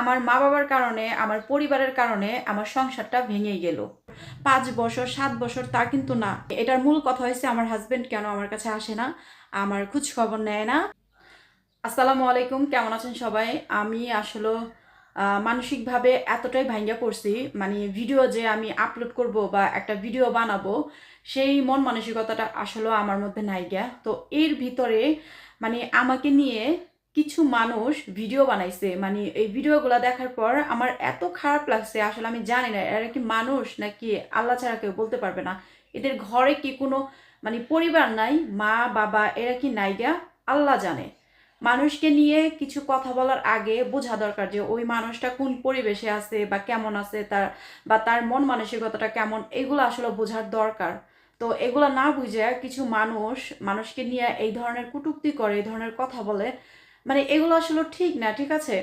আমার মা বাবার কারণে, আমার পরিবারের কারণে আমার সংসারটা ভেঙে গেল। পাঁচ বছর, সাত বছর তা কিন্তু না। এটার মূল কথা হয়েছে আমার হাজবেন্ড কেন আমার কাছে আসে না, আমার খোঁজ খবর নেয় না। আসসালামু আলাইকুম, কেমন আছেন সবাই? আমি আসলে মানসিকভাবে এতটাই ভাঙ্গা পড়ছি মানে ভিডিও যে আমি আপলোড করব বা একটা ভিডিও বানাবো, সেই মন মানসিকতাটা আসলে আমার মধ্যে নাই গিয়া তো এর ভিতরে মানে আমাকে নিয়ে কিছু মানুষ ভিডিও বানাইছে। মানে এই ভিডিওগুলো দেখার পর আমার এত খারাপ লাগছে, আসলে আমি জানি না, এরা কি মানুষ নাকি আল্লাহ ছাড়া কেউ বলতে পারবে না? এদের ঘরে কি কোনো মানে পরিবার নাই? মা, বাবা, এরা কি নাইগা আল্লাহ জানে। মানুষকে নিয়ে কিছু কথা বলার আগে বোঝা দরকার যে ওই মানুষটা কোন পরিবেশে আছে বা কেমন আছে, তার, বা তার মন মানসিকতাটা কেমন, এগুলো আসলে বোঝার দরকার। তো এগুলো না বুঝে কিছু মানুষ, মানুষকে নিয়ে এই ধরনের কটূক্তি করে, এই ধরনের কথা বলে মানে এগুলো আসলে ঠিক না, ঠিক আছে?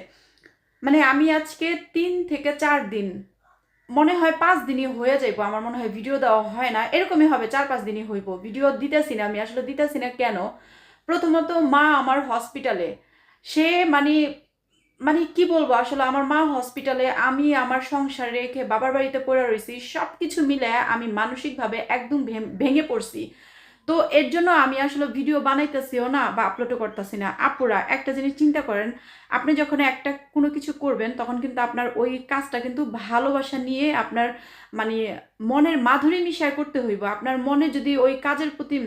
মানে আমি আজকে তিন থেকে চার দিন, মনে হয় পাঁচ দিনই হয়ে যাইবো, আমার মনে হয় ভিডিও দেওয়া হয় না, এরকমই হবে, চার পাঁচ দিনই হইব। ভিডিও দিতেছি না আমি, আসলে দিতেছি না কেন? প্রথমত মা আমার হসপিটালে সে মানে মানে কি বলব, আসলে আমার মা হসপিটালে আমি আমার সংসার রেখে বাবার বাড়িতে পড়ে রয়েছি সব কিছু মিলে আমি মানসিকভাবে একদম ভেঙে পড়ছি। তো এর জন্য আমি আসলে ভিডিও বানাইতেছিও না বা আপলোডও করতেছি না। আপুরা, একটা জিনিস চিন্তা করেন, আপনি যখন একটা কোনো কিছু করবেন, তখন কিন্তু আপনার ওই কাজটা কিন্তু ভালোবাসা নিয়ে আপনার মানে মনের মাধুরী মিশায় করতে হইব। আপনার মনে যদি ওই কাজের প্রতি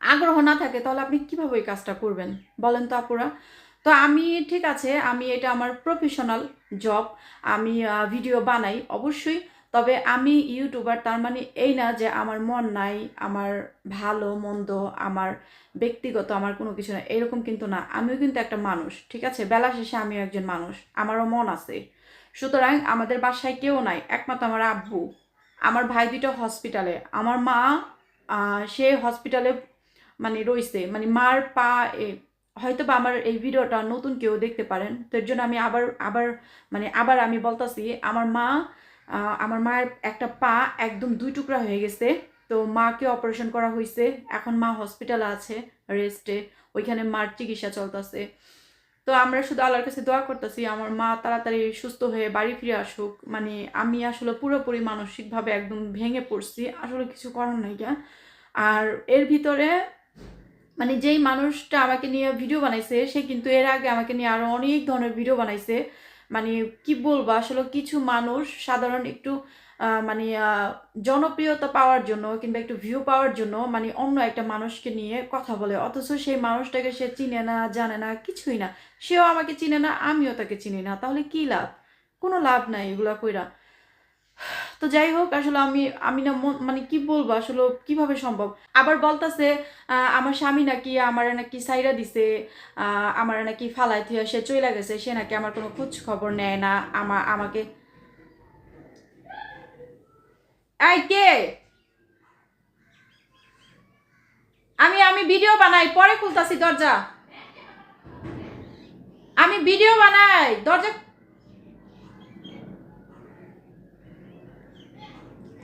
আগ্রহ না থাকে, তাহলে আপনি কীভাবে ওই কাজটা করবেন? বলেন তো আপুরা। তো আমি, ঠিক আছে, আমি এটা আমার প্রফেশনাল জব আমি ভিডিও বানাই। অবশ্যই তবে আমি ইউটিউবার, তার মানে এই না যে আমার মন নাই, আমার ভালো, মন্দ, আমার ব্যক্তিগত, আমার কোনো কিছু না এরকম কিন্তু না। আমিও কিন্তু একটা মানুষ, ঠিক আছে? বেলা শেষে আমিও একজন মানুষ, আমারও মন আছে। সুতরাং আমাদের বাসায় কেউ নাই, একমাত্র আমার আব্বু। আমার ভাই দুটো হসপিটালে আমার মা সে হসপিটালে মানে রইছে মানে মার পা এ- হয়তো বা আমার এই ভিডিওটা নতুন কেউ দেখতে পারেন, তো এর জন্য আমি আবার আবার মানে আবার আমি বলতাছি, আমার মা আমার মায়ের একটা পা একদম দুই টুকরা হয়ে গেছে। তো মাকে অপারেশন করা হয়েছে এখন মা হসপিটালে আছে রেস্টে ওইখানে মার চিকিৎসা চলতেছে। তো আমরা শুধু আল্লাহর কাছে দোয়া করতেছি, আমার মা তাড়াতাড়ি সুস্থ হয়ে বাড়ি ফিরে আসুক। মানে আমি আসলে পুরোপুরি মানসিকভাবে একদম ভেঙে পড়ছি, আসলে কিছু করার নাই গা। আর এর ভিতরে মানে যেই মানুষটা আমাকে নিয়ে ভিডিও বানাইছে, সে কিন্তু এর আগে আমাকে নিয়ে আরও অনেক ধরনের ভিডিও বানাইছে। মানে কি বলব, আসলে কিছু মানুষ সাধারণ একটু মানে জনপ্রিয়তা পাওয়ার জন্য কিংবা একটু ভিউ পাওয়ার জন্য মানে অন্য একটা মানুষকে নিয়ে কথা বলে। অথচ সেই মানুষটাকে সে চিনে না, জানে না, কিছুই না। সেও আমাকে চিনে না, আমিও তাকে চিনি না। তাহলে কি লাভ? কোনো লাভ নাই এগুলা কইরা। তো যাই হোক, আসলে আমি আমি না মানে কি বলব, আসলে কীভাবে সম্ভব? আবার বলতাছে আমার স্বামী নাকি আমার নাকি সাইরা দিছে আমার নাকি ফালাই থুয়া সে চইলা গেছে, সে নাকি আমার কোনো খোঁজ খবর নেয় না, আমা, আমাকে। আমি আমি ভিডিও বানাই, পরে খুলতাছি দরজা। আমি ভিডিও বানাই, দরজা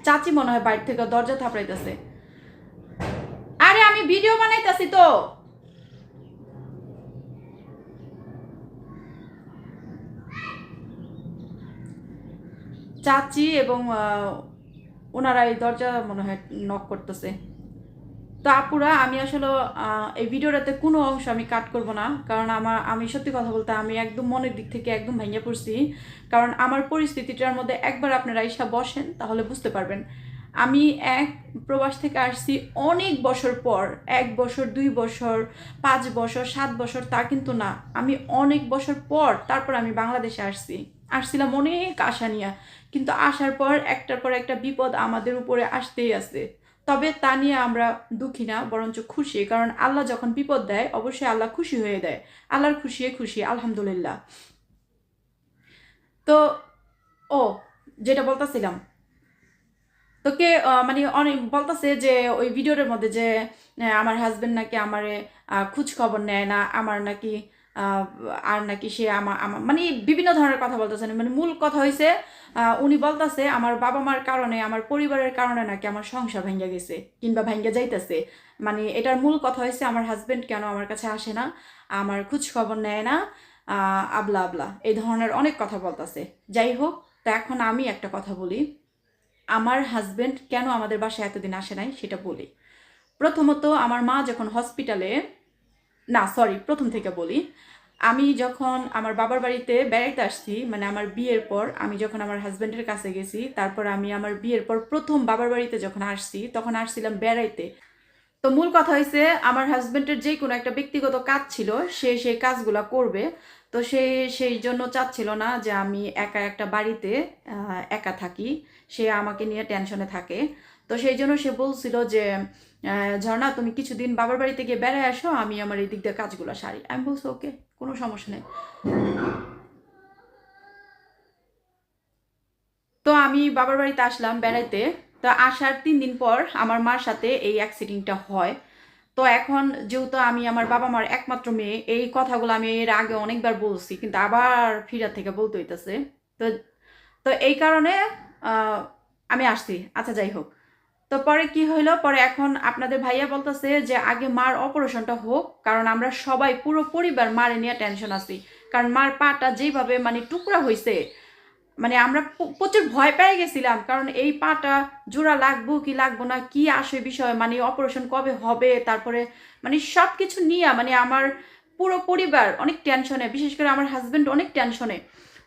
চাচি মনে হয় বাইরে থেকে দরজা থাপড়াইতেছে। আরে, আমি ভিডিও বানাইতেছি তো। চাচি এবং ওনারা এই দরজা মনে হয় নক করতেছে। তো আপুরা, আমি আসলে এই ভিডিওটাতে কোনো অংশ আমি কাট করব না, কারণ আমার, আমি সত্যি কথা বলতে আমি একদম মনের দিক থেকে একদম ভেঙে পড়ছি। কারণ আমার পরিস্থিতিটার মধ্যে একবার আপনারা ঈশা বসেন, তাহলে বুঝতে পারবেন। আমি এক প্রবাস থেকে আসছি, অনেক বছর পর, এক বছর, দুই বছর, পাঁচ বছর, সাত বছর, তা কিন্তু না। আমি অনেক বছর পর, তারপর আমি বাংলাদেশে আসছি। আসছিলাম অনেক আশা নিয়ে, কিন্তু আসার পর, একটার পর একটা বিপদ আমাদের উপরে আসতেই আছে। তবে তা নিয়ে আমরা দুঃখী না, বরঞ্চ খুশি, কারণ আল্লাহ যখন বিপদ দেয়, অবশ্যই আল্লাহ খুশি হয়ে দেয়। আল্লাহর খুশি খুশি, আলহামদুলিল্লাহ। তো, ও, যেটা বলতেছিলাম। তোকে মানে অনেক বলতেছে যে, ওই ভিডিওর মধ্যে যে আমার হাজবেন্ড নাকি আমার খোঁজ খবর নেয় না, আমার নাকি আর নাকি সে আমার আমার মানে বিভিন্ন ধরনের কথা বলতেছে মানে মূল কথা হয়েছে উনি বলতেছে, আমার বাবা মার কারণে, আমার পরিবারের কারণে নাকি আমার সংসার ভেঙে গেছে কিংবা ভেঙে যাইতেছে। মানে এটার মূল কথা হয়েছে আমার হাজবেন্ড কেন আমার কাছে আসে না? আমার খোঁজ খবর নেয় না? আবলা আবলা। এই ধরনের অনেক কথা বলতেছে। যাই হোক, তো এখন আমি একটা কথা বলি। আমার হাজব্যান্ড কেন আমাদের বাসায় এতদিন আসে নাই সেটা বলি। প্রথমত, আমার মা যখন হসপিটালে না সরি প্রথম থেকে বলি। আমি যখন আমার বাবার বাড়িতে বেড়াইতে আসছি মানে আমার বিয়ের পর আমি যখন আমার হাজব্যান্ডের কাছে গেছি, তারপর আমি আমার বিয়ের পর প্রথম বাবার বাড়িতে যখন আসছি, তখন আসছিলাম বেড়াইতে। তো মূল কথা হয়েছে আমার হাজব্যান্ডের যে কোনো একটা ব্যক্তিগত কাজ ছিল, সে সেই কাজগুলা করবে। তো সে সেই জন্য চাচ্ছিল না যে আমি একা একটা বাড়িতে একা থাকি। সে আমাকে নিয়ে টেনশনে থাকে। তো সেই জন্য সে বলছিল যে ঝর্ণা, তুমি কিছুদিন বাবার বাড়িতে গিয়ে বেড়ায় আসো, আমি আমার এই দিক দিয়ে কাজগুলো সারি। আমি বলছি, ওকে, কোনো সমস্যা নেই। তো আমি বাবার বাড়িতে আসলাম বেড়াইতে। তো আসার তিন দিন পর আমার মার সাথে এই অ্যাক্সিডেন্টটা হয়। তো এখন যেহেতু আমি আমার বাবা মার একমাত্র মেয়ে, এই কথাগুলো আমি এর আগে অনেকবার বলছি, কিন্তু আবার ফিরার থেকে বলতে হইতেছে। তো তো এই কারণে আমি আসছি। আচ্ছা যাই হোক। তো পরে কি হইল? পরে এখন আপনাদের ভাইয়া বলতেছে যে আগে মার অপারেশনটা হোক, কারণ আমরা সবাই পুরো পরিবার মারে নিয়ে টেনশন আছি। কারণ মার পাটা যেভাবে মানে টুকরা হয়েছে মানে আমরা প্রচুর ভয় পেয়ে গেছিলাম। কারণ এই পাটা জোড়া লাগবো কি লাগবো না, কি আসে বিষয় মানে অপারেশন কবে হবে, তারপরে মানে সব কিছু নিয়ে মানে আমার পুরো পরিবার অনেক টেনশনে বিশেষ করে আমার হাজবেন্ড অনেক টেনশনে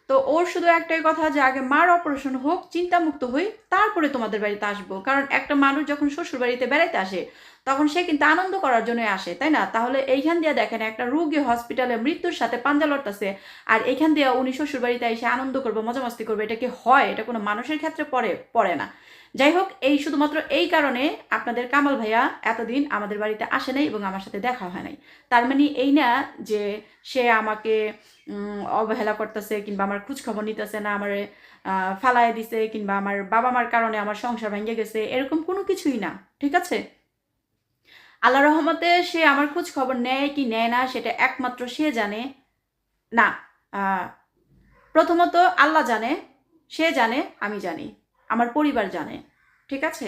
তো ওর শুধু একটাই কথা যে আগে মার অপারেশন হোক, চিন্তামুক্ত হই, তারপরে তোমাদের বাড়িতে আসব। কারণ একটা মানুষ যখন শ্বশুর বাড়িতে বেড়াইতে আসে, তখন সে কিন্তু আনন্দ করার জন্য আসে, তাই না? তাহলে এইখান দিয়ে দেখেন একটা রুগী হসপিটালে মৃত্যুর সাথে পাঞ্জা লড়তেছে, আর এখান দিয়ে উনি শ্বশুর বাড়িতে এসে আনন্দ করব মজা মস্তি করবে, এটা কি হয়? এটা কোনো মানুষের ক্ষেত্রে পড়ে পড়ে না। যাই হোক এই শুধুমাত্র এই কারণে আপনাদের কামাল ভাইয়া এতদিন আমাদের বাড়িতে আসে নাই এবং আমার সাথে দেখা হয় নাই। তার মানে এই না যে সে আমাকে অবহেলা করতেছে কিংবা আমার খোঁজখবর নিতেছে না, আমার ফালায় দিছে কিংবা আমার বাবা মার কারণে আমার সংসার ভেঙে গেছে, এরকম কোনো কিছুই না, ঠিক আছে? আল্লাহ রহমতে সে আমার খোঁজ খবর নেয় কি নেয় না সেটা একমাত্র সে জানে। না প্রথমত আল্লাহ জানে, সে জানে, আমি জানি। আমার পরিবার জানে, ঠিক আছে?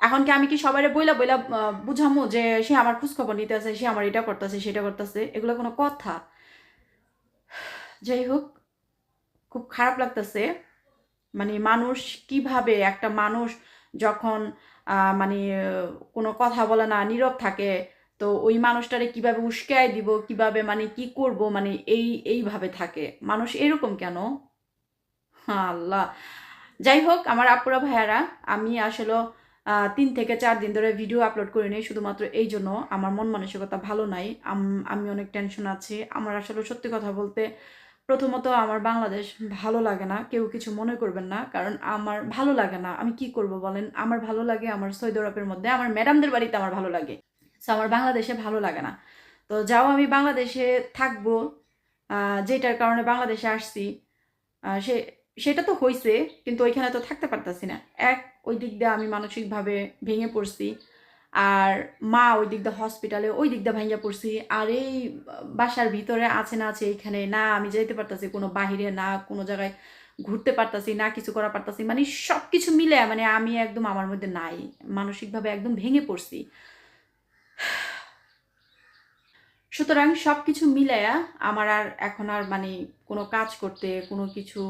এখন কি আমি কি সবাই বইলা বইলা বুঝামো যে সে আমার খোঁজখবর নিতে আছে সে আমার এটা করতেছে, সেটা করতেছে? এগুলো কোনো কথা। যাই হোক, খুব খারাপ লাগতেছে। মানে মানুষ কীভাবে একটা মানুষ যখন মানে কোনো কথা বলে না, নীরব থাকে, তো ওই মানুষটারে কীভাবে উস্কায় দিব, কীভাবে মানে কি করব মানে এই, এইভাবে থাকে। মানুষ এরকম কেন? আল্লাহ যাই হোক আমার আপুরা ভাইয়ারা, আমি আসলে তিন থেকে চার দিন ধরে ভিডিও আপলোড করে নিই, শুধুমাত্র এই জন্য আমার মন মানসিকতা ভালো নাই। আম- অনেক টেনশন আছি। আমার আসলে সত্যি কথা বলতে, প্রথমত আমার বাংলাদেশ ভালো লাগে না, কেউ কিছু মনে করবেন না, কারণ আমার ভালো লাগে না। আমি কি করব বলেন? আমার ভালো লাগে আমার সৌদি আরবের মধ্যে, আমার ম্যাডামদের বাড়িতে আমার ভালো লাগে। সো আমার বাংলাদেশে ভালো লাগে না। তো যাও আমি বাংলাদেশে থাকব যেটার কারণে বাংলাদেশে আসছি সে সেটা তো হয়েছে কিন্তু ওইখানে তো থাকতে পারতাছি না। এক, ওই দিক দিয়ে আমি মানসিকভাবে ভেঙে পড়ছি, আর মা ওই দিক দিয়ে হসপিটালে ওই দিক দিয়ে ভেঙে পড়ছি, আর এই বাসার ভিতরে আছে না আছে এইখানে না আমি যেতে পারতাছি কোনো বাহিরে, না কোনো জায়গায় ঘুরতে পারতাছি, না কিছু করা পারতাছি মানে সব কিছু মিলে মানে আমি একদম আমার মধ্যে নাই, মানসিকভাবে একদম ভেঙে পড়ছি। সুতরাং সব কিছু মিলাইয়া আমার আর এখন আর মানে কোনো কাজ করতে, কোনো কিছু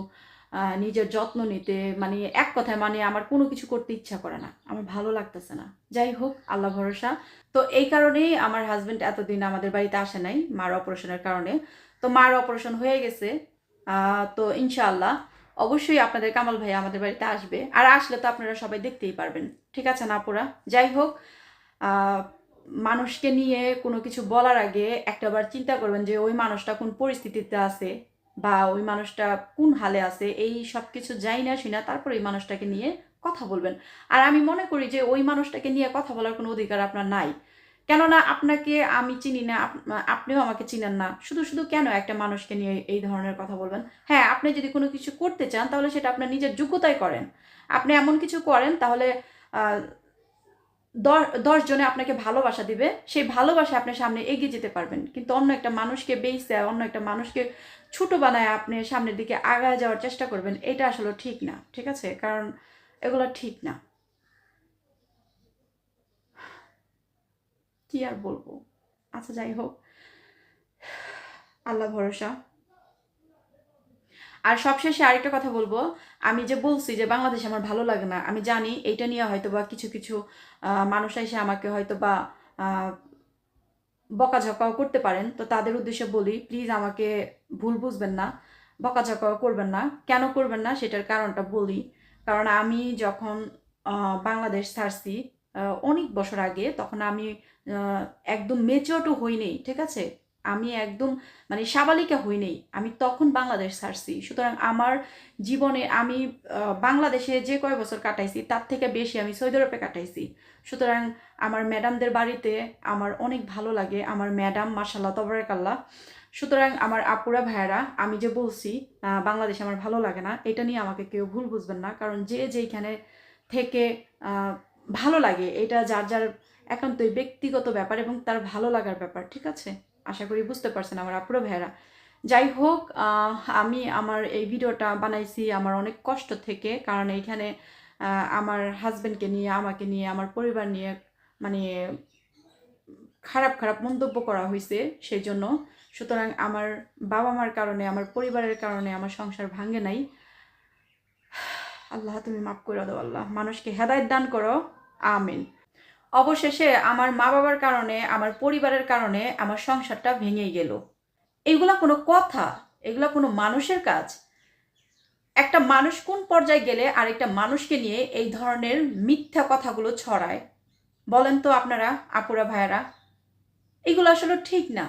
নিজের যত্ন নিতে মানে এক কথায় মানে আমার কোনো কিছু করতে ইচ্ছা করে না। আমার ভালো লাগতেছে না। যাই হোক, আল্লাহ ভরসা। তো এই কারণেই আমার হাজবেন্ড এতদিন আমাদের বাড়িতে আসে নাই, মার অপারেশনের কারণে। তো মার অপারেশন হয়ে গেছে। তো ইনশাআল্লাহ অবশ্যই আপনাদের কামাল ভাই আমাদের বাড়িতে আসবে। আর আসলে তো আপনারা সবাই দেখতেই পারবেন। ঠিক আছে না পুরা যাই হোক মানুষকে নিয়ে কোনো কিছু বলার আগে একটাবার চিন্তা করবেন যে ওই মানুষটা কোন পরিস্থিতিতে আছে বা ওই মানুষটা কোন হালে আছে, এই সব কিছু যাই না, শুনা তারপর ওই মানুষটাকে নিয়ে কথা বলবেন। আর আমি মনে করি যে ওই মানুষটাকে নিয়ে কথা বলার কোনো অধিকার আপনার নাই। কেননা আপনাকে আমি চিনি না আপনিও আমাকে চিনেন না। শুধু শুধু কেন একটা মানুষকে নিয়ে এই ধরনের কথা বলবেন? হ্যাঁ আপনি যদি কোনো কিছু করতে চান, তাহলে সেটা আপনার নিজের যোগ্যতায় করেন। আপনি এমন কিছু করেন, তাহলে দশ জনে আপনাকে ভালোবাসা দিবে, সেই ভালোবাসা আপনার সামনে এগিয়ে যেতে পারবেন। কিন্তু অন্য একটা মানুষকে বেইসে অন্য একটা মানুষকে ছোট বানায় আপনি সামনের দিকে আগায় যাওয়ার চেষ্টা করবেন, এটা আসলে ঠিক না, ঠিক আছে? কারণ এগুলো ঠিক না। কি আর বলব? আচ্ছা যাই হোক। আল্লাহ ভরসা। আর সবশেষে আরেকটা কথা বলব। আমি যে বলছি যে বাংলাদেশ আমার ভালো লাগে না, আমি জানি এইটা নিয়ে হয়তো বা কিছু কিছু মানুষ এসে আমাকে হয়তো বা বকাঝকাও করতে পারেন। তো তাদের উদ্দেশ্যে বলি প্লিজ আমাকে ভুল বুঝবেন না, বকাঝকাও করবেন না। কেন করবেন না সেটার কারণটা বলি। কারণ আমি যখন বাংলাদেশ ছাড়ছি অনেক বছর আগে, তখন আমি একদম মেচোরও হইনি ঠিক আছে? আমি একদম মানে সাবালিকা হই নেই। আমি তখন বাংলাদেশ ছাড়ছি। সুতরাং আমার জীবনে আমি বাংলাদেশে যে কয় বছর কাটাইছি, তার থেকে বেশি আমি সৌদি আরবে কাটাইছি। সুতরাং আমার ম্যাডামদের বাড়িতে আমার অনেক ভালো লাগে। আমার ম্যাডাম মার্শাল্লাহ তবরাকাল্লাহ। সুতরাং আমার আপুরা, ভাইয়ারা, আমি যে বলছি বাংলাদেশ আমার ভালো লাগে না, এটা নিয়ে আমাকে কেউ ভুল বুঝবেন না। কারণ যে যেইখানে থেকে ভালো লাগে, এটা যার যার একান্তই ব্যক্তিগত ব্যাপার এবং তার ভালো লাগার ব্যাপার, ঠিক আছে? আশা করি বুঝতে পারছেন আমার আপুরা ভাইয়ারা। যাই হোক আমি আমার এই ভিডিওটা বানাইছি আমার অনেক কষ্ট থেকে, কারণ এইখানে আমার হাজবেন্ডকে নিয়ে, আমাকে নিয়ে, আমার পরিবার নিয়ে মানে খারাপ খারাপ মন্তব্য করা হয়েছে সেই জন্য সুতরাং আমার বাবা মার কারণে, আমার পরিবারের কারণে আমার সংসার ভাঙে নাই। আল্লাহ তুমি মাফ করে দাও, আল্লাহ। মানুষকে হেদায়ত দান করো। আমিন। অবশেষে আমার মা বাবার কারণে, আমার পরিবারের কারণে আমার সংসারটা ভেঙেই গেল। এগুলা কোনো কথা? এগুলা কোনো মানুষের কাজ? একটা মানুষ কোন পর্যায়ে গেলে আরেকটা মানুষকে নিয়ে এই ধরনের মিথ্যা কথাগুলো ছড়ায়? বলেন তো আপনারা, আপুরা, ভাইয়ারা। এগুলো আসলে ঠিক না।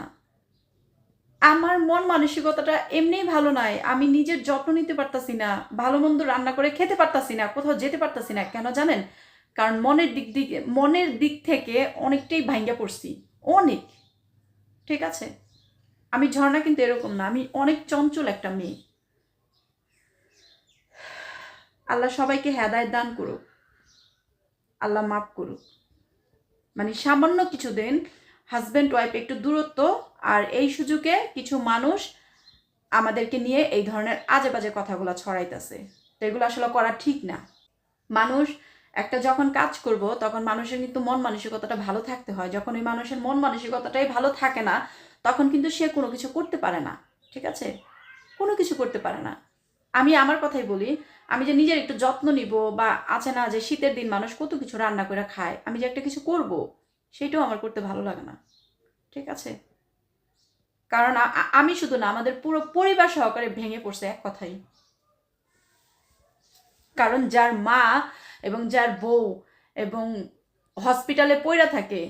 আমার মন মানসিকতাটা এমনিই ভালো নয় আমি নিজের যত্ন নিতে পারতাছি না, ভালো মন্দ রান্না করে খেতে পারতাছি না, কোথাও যেতে পারতাছি না, কেন জানেন? কারণ মনের দিক দিকে, মনের দিক থেকে অনেকটাই ভাঙ্গা পড়ছি। অনেক। ঠিক আছে? আমি ঝর্ণা কিন্তু এরকম না, আমি অনেক চঞ্চল একটা মেয়ে। আল্লাহ সবাইকে হেদায়ত দান করুক। আল্লাহ মাফ করুক। মানে সামান্য কিছু দিন হাজব্যান্ড ওয়াইফ একটু দূরত্ব আর এই সুযোগে কিছু মানুষ আমাদেরকে নিয়ে এই ধরনের আজে বাজে কথাগুলো ছড়াইতেছে। তো এগুলো আসলে করা ঠিক না। মানুষ একটা যখন কাজ করব, তখন মানুষের কিন্তু মন মানসিকতাটা ভালো থাকতে হয়। যখন ওই মানুষের মন মানসিকতাটাই ভালো থাকে না, তখন কিন্তু সে কোনো কিছু করতে পারে না। ঠিক আছে? কোনো কিছু করতে পারে না। আমি আমার কথাই বলি, আমি যে নিজের একটু যত্ন নিব বা আছে না যে শীতের দিন মানুষ কত কিছু রান্না করে খায়, আমি যে একটা কিছু করব, সেটাও আমার করতে ভালো লাগে না। ঠিক আছে? কারণ আমি শুধু না, আমাদের পুরো পরিবার সহকারে ভেঙে পড়ছে এক কথাই। কারণ যার মা এবং যার বউ এবং হসপিটালে পইরা থাকে,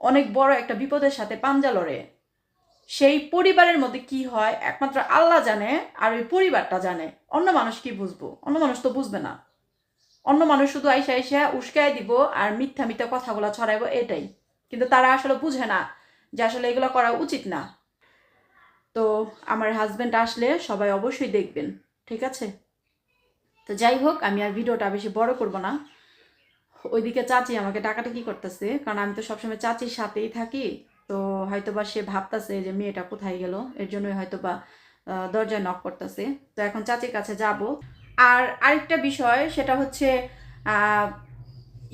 অনেক বড় একটা বিপদের সাথে পাঞ্জা লড়ে। সেই পরিবারের মধ্যে কি হয়? একমাত্র আল্লাহ জানে আর ওই পরিবারটা জানে। অন্য মানুষ কি বুঝব? অন্য মানুষ তো বুঝবে না। অন্য মানুষ শুধু আইসা আইসা উস্কায় দিব আর মিথ্যা মিথ্যা কথাগুলো ছড়াইবো এটাই। কিন্তু তারা আসলে বুঝে না যে আসলে এগুলো করা উচিত না। তো আমার হাজব্যান্ড আসলে সবাই অবশ্যই দেখবেন, ঠিক আছে? তো যাই হোক, আমি আর ভিডিওটা বেশি বড় করব না। ওইদিকে চাচি আমাকে টাকাটাকি করতেছে, কারণ আমি তো সবসময় চাচির সাথেই থাকি। তো হয়তোবা সে ভাবতাছে যে মেয়েটা কোথায় গেল, এর জন্যই হয়তোবা দরজায় নক করতেছে। তো এখন চাচির কাছে যাব। আর আরেকটা বিষয়, সেটা হচ্ছে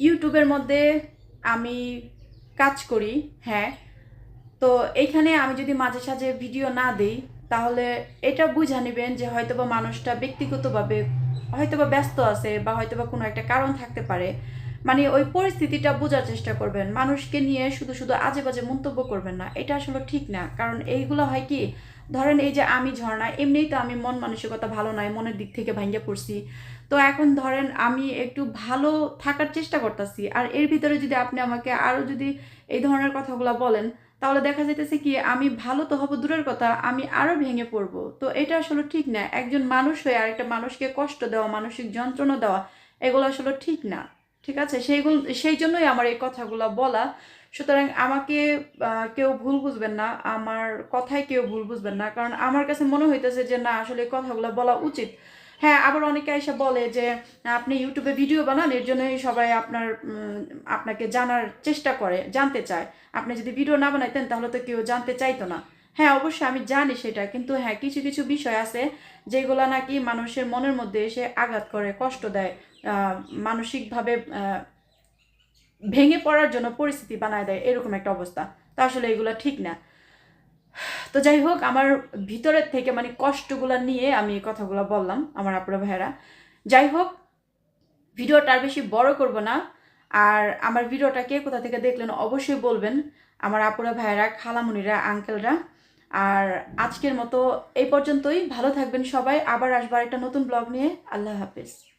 ইউটিউবের মধ্যে আমি কাজ করি হ্যাঁ। তো এইখানে আমি যদি মাঝে সাঝে ভিডিও না দিই, তাহলে এটা বুঝা নেবেন যে হয়তোবা মানুষটা ব্যক্তিগতভাবে হয়তোবা ব্যস্ত আছে বা হয়তোবা কোনো একটা কারণ থাকতে পারে মানে ওই পরিস্থিতিটা বোঝার চেষ্টা করবেন। মানুষকে নিয়ে শুধু শুধু আজে বাজে মন্তব্য করবেন না, এটা আসলে ঠিক না। কারণ এইগুলো হয় কি, ধরেন এই যে আমি ঝর্ণা, এমনিই তো আমি মন মানসিকতা ভালো নয় মনের দিক থেকে ভাঙ্গে পড়ছি। তো এখন ধরেন আমি একটু ভালো থাকার চেষ্টা করতেছি, আর এর ভিতরে যদি আপনি আমাকে আরও যদি এই ধরনের কথাগুলো বলেন তাহলে দেখা যাইতেছে কি, আমি ভালো তো হব দূরের কথা, আমি আরও ভেঙে পড়ব। তো এটা আসলে ঠিক না। একজন মানুষ হয়ে আরেকটা মানুষকে কষ্ট দেওয়া, মানসিক যন্ত্রণা দেওয়া, এগুলো আসলে ঠিক না। ঠিক আছে? সেইগুলো, সেই জন্যই আমার এই কথাগুলো বলা। সুতরাং আমাকে কেউ ভুল বুঝবেন না, আমার কথায় কেউ ভুল বুঝবেন না। কারণ আমার কাছে মনে হইতেছে যে, না, আসলে কথাগুলো বলা উচিত। হ্যাঁ আবার অনেকে এসে বলে যে, আপনি ইউটিউবে ভিডিও বানান, এর জন্যই সবাই আপনার আপনাকে জানার চেষ্টা করে, জানতে চায়। আপনি যদি ভিডিও না বানাইতেন, তাহলে তো কেউ জানতে চাইতো না। হ্যাঁ অবশ্যই আমি জানি সেটা, কিন্তু হ্যাঁ কিছু কিছু বিষয় আছে যেগুলো নাকি মানুষের মনের মধ্যে এসে আঘাত করে, কষ্ট দেয় মানসিকভাবে ভেঙে পড়ার জন্য পরিস্থিতি বানায় দেয়, এরকম একটা অবস্থা। তা আসলে এগুলো ঠিক না। তো যাই হোক আমার ভিতরের থেকে মানে কষ্টগুলো নিয়ে আমি কথাগুলো বললাম আমার আপুরা ভাইয়েরা। যাই হোক ভিডিওটা আর বেশি বড় করব না। আর আমার ভিডিওটা কে কোথা থেকে দেখলেন অবশ্যই বলবেন। আমার আপুরা ভাইয়েরা, খালামুনিরা, আঙ্কেলরা। আর আজকের মতো এই পর্যন্তই। ভালো থাকবেন সবাই। আবার আসবার একটা নতুন ব্লগ নিয়ে। আল্লাহ হাফেজ।